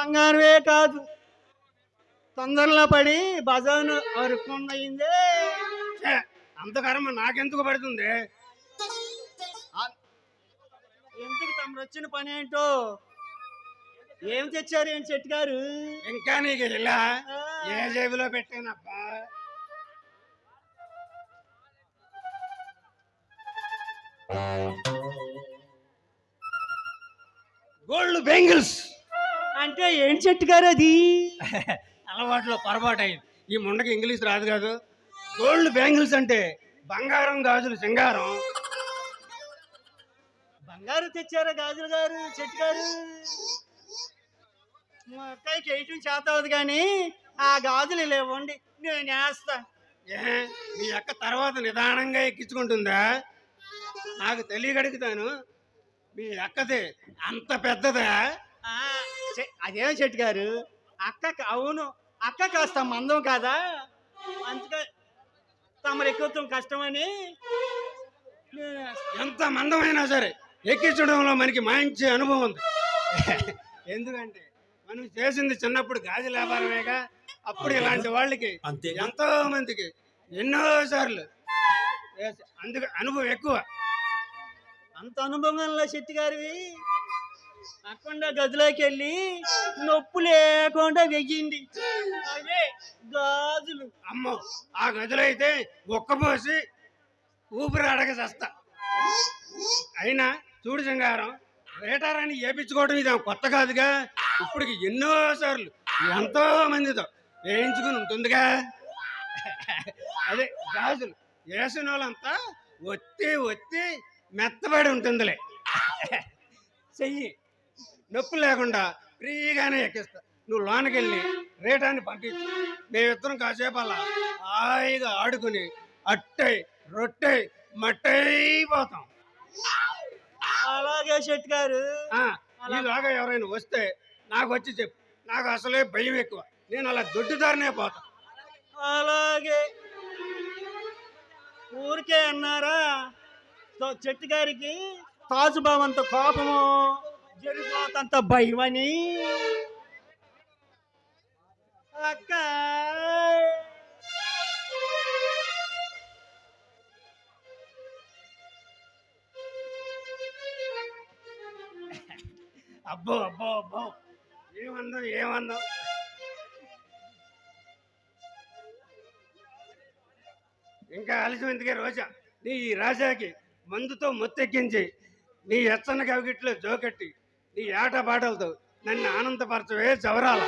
బంగారమే కాదు. తొందరలో పడి బజాను అరుకున్నయిందే ఛే, అంత కర్మ నాకెందుకు పడుతుంది? ఎందుకు తమరు వచ్చిన పని ఏంటో ఏం తెచ్చారు ఏంటి చెట్టు గారు ఇంకా నీకు ఇలా ఏ జేబులో పెట్టానబ్బా? Gold bangles! అంటే ఏం చెట్టు గారు అది? అలవాట్లో పొరపాటు అయింది. ఈ ముండకి ఇంగ్లీష్ రాదు కాదు. గోల్డ్ బ్యాంగిల్స్ అంటే బంగారం గాజులు సింగారం. బంగారు తెచ్చారా గాజులు గారు చెట్టు గారు. మా అక్కయ్యకి వేయటం చేత కానీ ఆ గాజులు ఇలా ఇవ్వండి నేను వేస్తా. ఏ మీ అక్క తర్వాత నిదానంగా ఎక్కించుకుంటుందా? నాకు తెలియగడుగుతాను మీ అక్కది అంత పెద్దదా? ఆ, చె- అదేం చెట్టు గారు. అక్క అవును. అక్క కాస్త మందం కాదా. అందుకే తమరు ఎక్కువ కష్టమని. ఎంత మందమైనా సరే ఎక్కించడంలో మనకి మంచి అనుభవం ఉంది. ఎందుకంటే మనం చేసింది చిన్నప్పుడు గాజు వ్యాపారమేగా అప్పుడు ఇలాంటి వాళ్ళకి ఎంతో మందికి ఎన్నో సార్లు అందుకు అనుభవం ఎక్కువ. అంత అనుభవంలో శెట్టి గారివి. అక్కడ గదిలోకి వెళ్ళి నొప్పి లేకుండా వెయ్యింది. అదే గాజులు. అమ్మో ఆ గదిలో అయితే ఒక్కపోసి ఊపిరి అడగ చస్తా. అయినా చూడు సింగారం రేటారాన్ని ఏపించుకోవడం ఇది కొత్త కాదుగా? ఇప్పటికి ఎన్నో సార్లు ఎంతో మందితో వేయించుకుని ఉంటుందిగా. అదే గాజులు. వేసిన వాళ్ళంతా ఒత్తి ఒత్తి మెత్తబడి ఉంటుందిలే. చెయ్యి. నొప్పి లేకుండా ఫ్రీగానే ఎక్కిస్తా. నువ్వు లోనకి వెళ్ళి రేటాన్ని పంపించు. మేమిద్దరం కాసేపు అలా హాయిగా ఆడుకుని అట్టై రొట్టై మట్టైపోతాం అలాగే శెట్టి గారు. ఆ, ఈలాగా ఎవరైనా వస్తే నాకు వచ్చి చెప్పు. నాకు అసలే భయం ఎక్కువ. నేను అలా దొడ్డిదారినే పోతా. అలాగే. ఊరికే అన్నారా? చెట్టు గారికి తాజుబావంత కోపము. జరిపోతంత భయమని. అక్క. అబ్బో అబ్బో అబ్బో. ఏమందాం ఏమందాం. ఇంకా ఆలస్యం ఎందుకే రోజా? నీ ఈ రాజాకి మందుతో మొత్తెక్కించి నీ ఎచ్చన కవిగిట్లో జోకట్టి నీ ఆట పాటలతో నన్ను ఆనందపరచవే చవరాల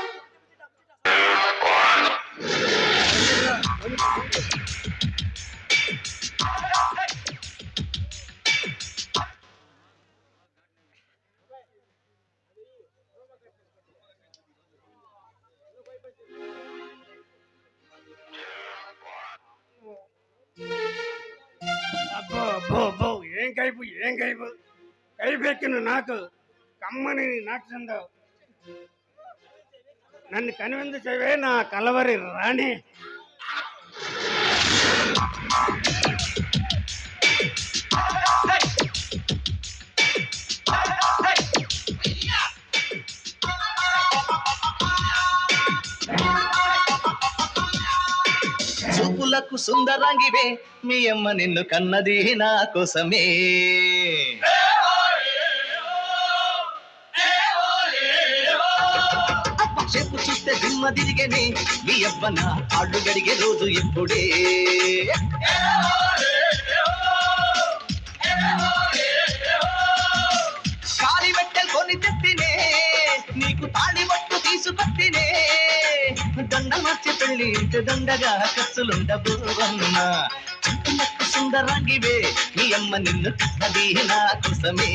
అబ్బో అబ్బో అబ్బో ఏం కైపు ఏం కైపు? కైపెక్కిన నాకు అమ్మని నాకు నన్ను కనువిందు నా కలవరి రాణి. చూపులకు సుందరంగివే మీ అమ్మ నిన్ను కన్నది నా కోసమే. అమ్మ తిరిగనే మీ అబ్బన అడుగడిగే రోజు ఎప్పుడే కాలి బట్టలు కొని తెత్తినే నీకు తాళి బట్టు తీసుకొత్తినే దండ మార్చి పెళ్ళి ఇంటి దండగా ఖర్చులుండబోవమ్మా చుట్టుమక్కు సుందరంగివే మీ అమ్మ నిన్ను కన్నది నా కోసమే.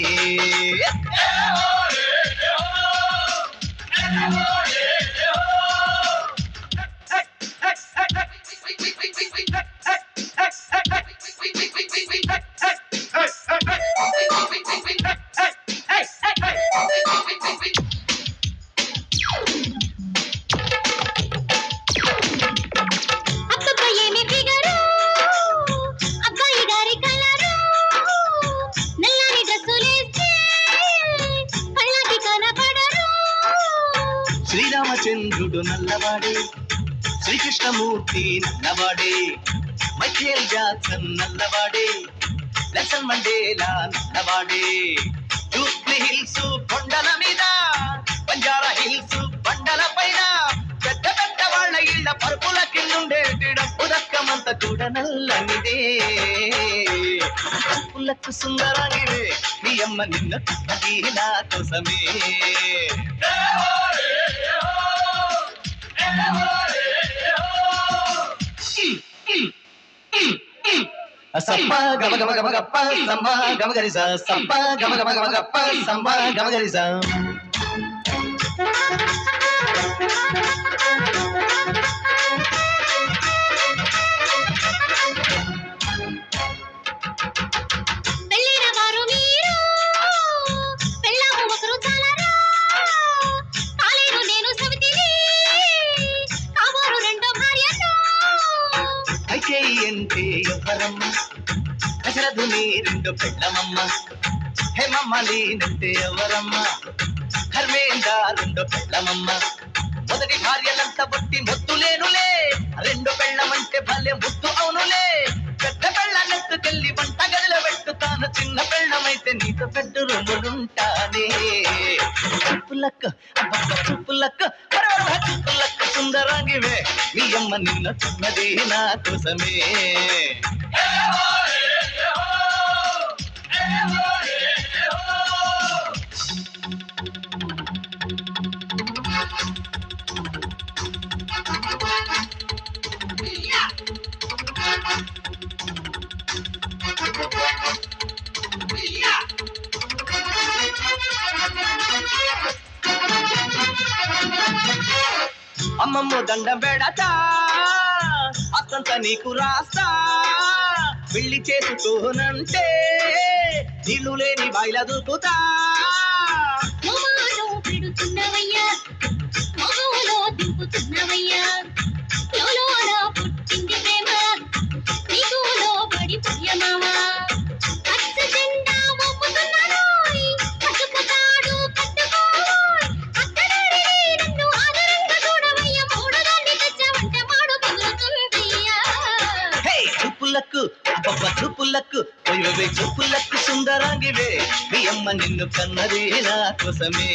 శ్రీరామచంద్రుడు నల్లవాడే శ్రీకృష్ణమూర్తి నల్లవాడే మైఖేల్ జాక్సన్ నల్లవాడే నెల్సన్ మండేలా నల్లవాడే. జూబ్లీ హిల్స్ కొండల మీద బంజారా హిల్స్ బండల పైన పెద్ద పెద్ద వాళ్ళ ఇళ్ళ పరుపుల కిందుండే డబ్బు దక్కమంత కూడా నల్లనిదే. పరుపులకు సుందరానివే నీ అమ్మ నిన్న అది నా కోసమే. సప్ప గమ గమ గమ గప్ప సంబ గమ గరిస సప్ప గమ గమ గమ గప్ప సంబ గమ గరిస దశరథు నీ రెండు పెళ్ళమమ్మ. హేమమ్మలి నంటే ఎవరమ్మ? ధర్మేంద్ర రెండు పెళ్ళమమ్మ. మొదటి భార్యలంతా బొట్టి మొత్తులేనులే రెండు పెళ్ళమంటే భలే ముత్తు అవునులే. పెద్ద పెళ్ళనెత్తుకెళ్ళి వంట గదిలో పెట్టుతాను చిన్న పెళ్ళమైతే నీతో పెద్ద రొమ్ములుంటానే చుప్పులక్క అబ్బక్క చుప్పులక్క చుప్పులక్క చూపులక్క సుందరాంగివే. నీ అమ్మ నిన్న చిన్నది నా కోసమే. అమ్మమ్మ దండం పెడతా అత్తంత నీకు రాస్తా. పెళ్ళి చేసుకోనంటే నీళ్ళు లేని బాయిల దూకుతా. చూపులకు అబ్బబ్బ చూపులకు చూపులకు. సుందరాంగివే మీ అమ్మ నిన్ను కన్నది నా కోసమే.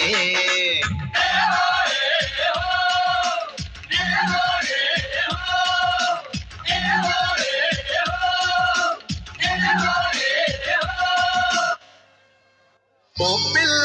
ఓ పిల్ల